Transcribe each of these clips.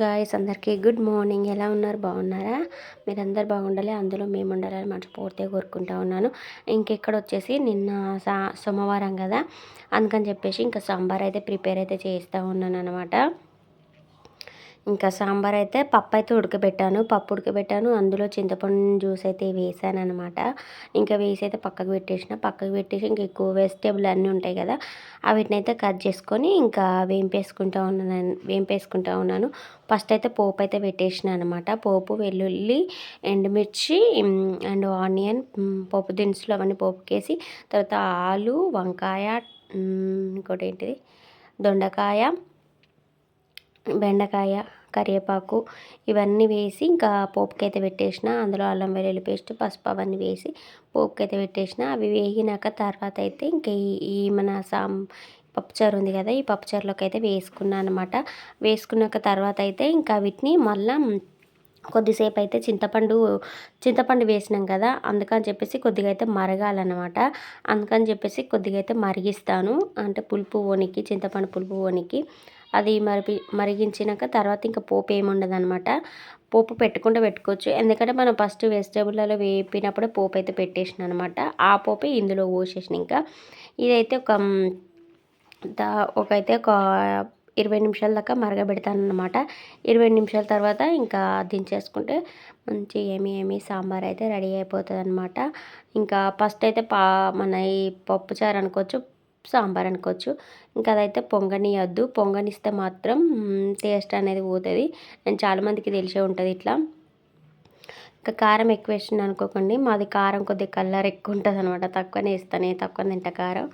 Guys అందరికీ good morning ఎలా ఉన్నారు? బాగున్నారా? మీరందరు బాగుండాలి అందులో మేము ఉండాలని మనస్ఫూర్తిగా కోరుకుంటా ఉన్నాను. ఇంకెక్కడ వచ్చేసి నిన్న సా సోమవారం కదా అందుకని చెప్పేసి ఇంకా సాంబార్ అయితే ప్రిపేర్ అయితే చేస్తూ ఉన్నాను అనమాట ఇంకా సాంబార్ అయితే పప్పు అయితే ఉడకబెట్టాను పప్పు ఉడకబెట్టాను. అందులో చింతపండు జ్యూస్ అయితే వేసాను అనమాట ఇంకా వేసి అయితే పక్కకు పెట్టేసిన. పక్కకు పెట్టేసి ఇంకా ఎక్కువ వెజిటేబుల్ అన్నీ ఉంటాయి కదా వీటిని అయితే కట్ చేసుకొని ఇంకా వేంపేసుకుంటా ఉన్నాను వేంపేసుకుంటా ఉన్నాను. ఫస్ట్ అయితే పోపు అయితే పెట్టేసిన అనమాట పోపు వెల్లుల్లి ఎండుమిర్చి అండ్ ఆనియన్ పోపు దినుసులు అవన్నీ పోపుకేసి తర్వాత ఆలు వంకాయ ఇంకోటి ఏంటిది? దొండకాయ బెండకాయ కరివేపాకు ఇవన్నీ వేసి ఇంకా పోపుకి అయితే పెట్టేసిన. అందులో అల్లం వెల్లుల్లి పేస్ట్ పసుపు అవన్నీ వేసి పోపుకి అయితే పెట్టేసిన. అవి వేగినాక తర్వాత అయితే ఇంకా ఈ మన సాం పప్పుచారు ఉంది కదా ఈ పప్పుచారులోకి అయితే వేసుకున్నాను అనమాట వేసుకున్నాక తర్వాత అయితే ఇంకా వీటిని మళ్ళీ కొద్దిసేపు అయితే చింతపండు చింతపండు వేసినాం కదా అందుకని చెప్పేసి కొద్దిగా అయితే మరగాలన్నమాట. అందుకని చెప్పేసి కొద్దిగా అయితే మరిగిస్తాను. అంటే పులుపు ఓనికి చింతపండు పులుపు ఓనికి. అది మరి మరిగించినాక తర్వాత ఇంకా పోపు ఏమి ఉండదు అనమాట పోపు పెట్టకుండా పెట్టుకోవచ్చు. ఎందుకంటే మనం ఫస్ట్ వెజిటేబుల్లలో వేపినప్పుడే పోపు అయితే పెట్టేసిన అనమాట ఆ పోపే ఇందులో పోసేసిన ఇంకా. ఇదైతే ఒక ఒక అయితే ఒక ఇరవై నిమిషాల దాకా మరగబెడతాను అనమాట ఇరవై నిమిషాల తర్వాత ఇంకా దించేసుకుంటే మంచి ఏమి ఏమి సాంబార్ అయితే రెడీ అయిపోతుంది అనమాట ఇంకా ఫస్ట్ అయితే పా మన ఈ పప్పుచారు అనుకోవచ్చు. సాంబార్ అనుకోవచ్చు. ఇంకా అదైతే పొంగనియద్దు. పొంగనిస్తే మాత్రం టేస్ట్ అనేది పోతుంది. నేను చాలామందికి తెలిసే ఉంటుంది ఇట్లా. ఇంకా కారం ఎక్కువ వేసింది అనుకోకండి. మాది కారం కొద్దిగా కలర్ ఎక్కువ ఉంటుంది అనమాట తక్కువనే వేస్తానే. తక్కువ తింటా కారం.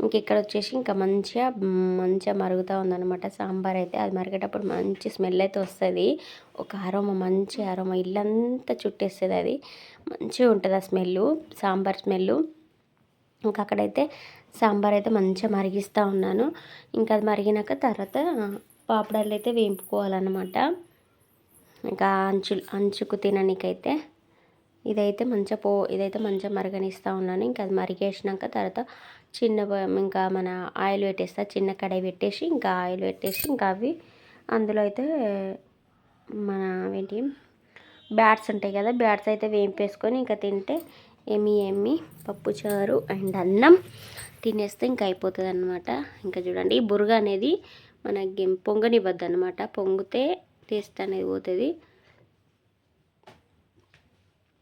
ఇంక ఇక్కడ వచ్చేసి ఇంకా మంచిగా మంచిగా మరుగుతూ ఉందనమాట సాంబార్ అయితే. అది మరిగేటప్పుడు మంచి స్మెల్ అయితే వస్తుంది. ఒక అరోమ మంచి అరోమ. ఇల్లంతా చుట్టేస్తుంది అది. మంచిగా ఉంటుంది ఆ స్మెల్ సాంబార్ స్మెల్ ఇంకా అక్కడైతే సాంబార్ అయితే మంచిగా మరిగిస్తూ ఉన్నాను. ఇంకా అది మరిగినాక తర్వాత పాపడాలు అయితే వేయింపుకోవాలన్నమాట. ఇంకా అంచు అంచుకు తిననీకైతే ఇదైతే మంచిగా పో ఇదైతే మంచిగా మరగనిస్తూ ఉన్నాను. ఇంకా అది మరిగేసినాక తర్వాత చిన్న ఇంకా మన ఆయిల్ పెట్టేస్తా చిన్న కడాయి పెట్టేసి ఇంకా ఆయిల్ పెట్టేసి ఇంకా అవి అందులో అయితే మన ఏంటి బ్యాట్స్ ఉంటాయి కదా బ్యాట్స్ అయితే వేయింపేసుకొని ఇంకా తింటే ఎమ్మి ఎమ్మి పప్పుచారు అండ్ అన్నం తినేస్తే ఇంకా అయిపోతుంది అనమాట ఇంకా చూడండి ఈ బురగ అనేది మనకి పొంగనివ్వద్దు అనమాట పొంగితే టేస్ట్ అనేది పోతుంది.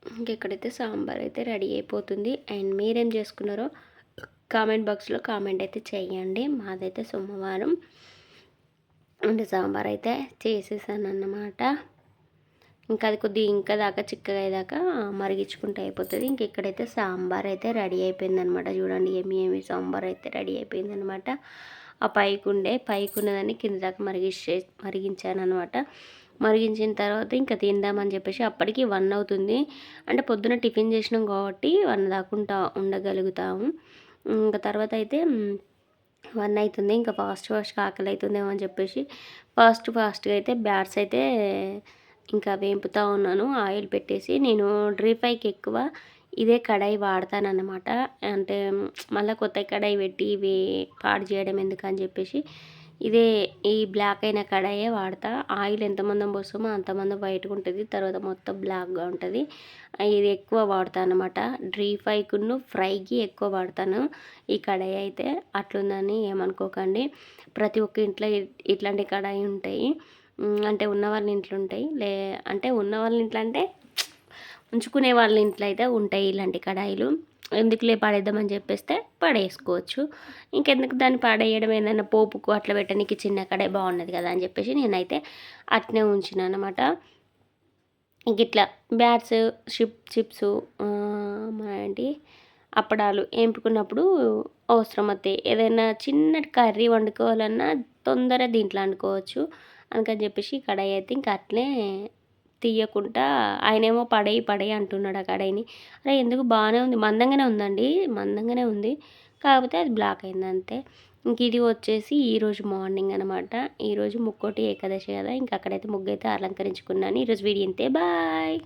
ఇంకెక్కడైతే సాంబార్ అయితే రెడీ అయిపోతుంది. అండ్ మీరేం చేసుకున్నారో కామెంట్ బాక్స్లో కామెంట్ అయితే చేయండి. మాదైతే సోమవారం. అండ్ సాంబార్ అయితే చేసేసాను అన్నమాట ఇంకా అది కొద్దిగా ఇంకా దాకా చిక్కగా అయ్యేదాకా మరిగించుకుంటే అయిపోతుంది. ఇంక ఇక్కడైతే సాంబార్ అయితే రెడీ అయిపోయిందనమాట. చూడండి ఏమి ఏమి సాంబార్ అయితే రెడీ అయిపోయిందనమాట. ఆ పైకి ఉండే పైకి ఉన్నదాన్ని కింద దాకా మరిగించే మరిగించాను అనమాట మరిగించిన తర్వాత ఇంకా తిందామని చెప్పేసి అప్పటికి వన్ అవుతుంది. అంటే పొద్దున టిఫిన్ చేసినాం కాబట్టి వన్ దాకుంటా ఉండగలుగుతాము. ఇంకా తర్వాత అయితే వన్ అవుతుంది ఇంకా ఫాస్ట్ ఫాస్ట్ ఆకలి అవుతుందేమో అని చెప్పేసి ఫాస్ట్ ఫాస్ట్గా అయితే బ్యాట్స్ అయితే ఇంకా వేపుతా ఉన్నాను ఆయిల్ పెట్టేసి. నేను డ్రీ ఫ్రైకి ఎక్కువ ఇదే కడాయి వాడతానన్నమాట. అంటే మళ్ళీ కొత్త కడాయి పెట్టి ఇవి పాడు చేయడం ఎందుకు అని చెప్పేసి ఇదే ఈ బ్లాక్ అయిన కడాయే వాడతా. ఆయిల్ ఎంతమందం పోస్తామో అంతమందం వైట్గా ఉంటుంది తర్వాత మొత్తం బ్లాక్గా ఉంటుంది. ఇది ఎక్కువ వాడతాను అనమాట డ్రీ ఫ్రైకును ఫ్రైకి ఎక్కువ వాడతాను ఈ కడాయి అయితే. అట్లుందని ఏమనుకోకండి. ప్రతి ఒక్క ఇంట్లో ఇట్లాంటి కడాయి ఉంటాయి. అంటే ఉన్న వాళ్ళ ఇంట్లో ఉంటాయి. లే అంటే ఉన్న వాళ్ళ ఇంట్లో అంటే ఉంచుకునే వాళ్ళ ఇంట్లో అయితే ఉంటాయి ఇలాంటి కడాయిలు. ఎందుకులే పాడేద్దామని చెప్పేస్తే పడేసుకోవచ్చు. ఇంకెందుకు దాన్ని పాడేయడం ఏదైనా పోపుకు అట్లా పెట్టడానికి చిన్న కడాయి బాగున్నది కదా అని చెప్పేసి నేనైతే అట్నే ఉంచిన అనమాట ఇంక ఇట్లా బ్యాట్స్ షిప్ చిప్స్ ఏంటి అప్పడాలు ఎంపుకున్నప్పుడు అవసరం అవుతాయి ఏదైనా చిన్న కర్రీ వండుకోవాలన్నా తొందర దీంట్లో వండుకోవచ్చు. అందుకని చెప్పేసి కడాయి అయితే ఇంకా అట్లే తీయకుండా ఆయనేమో పడేయి పడేయి అంటున్నాడు ఆ కడాయిని. అరే ఎందుకు బాగానే ఉంది? మందంగానే ఉందండి. మందంగానే ఉంది. కాకపోతే అది బ్లాక్ అయింది అంతే. ఇంక ఇది వచ్చేసి ఈరోజు మార్నింగ్ అనమాట ఈరోజు ముక్కోటి ఏకాదశి కదా ఇంక అక్కడైతే ముగ్గు అయితే అలంకరించుకున్నాను ఈరోజు వీడియంతే బాయ్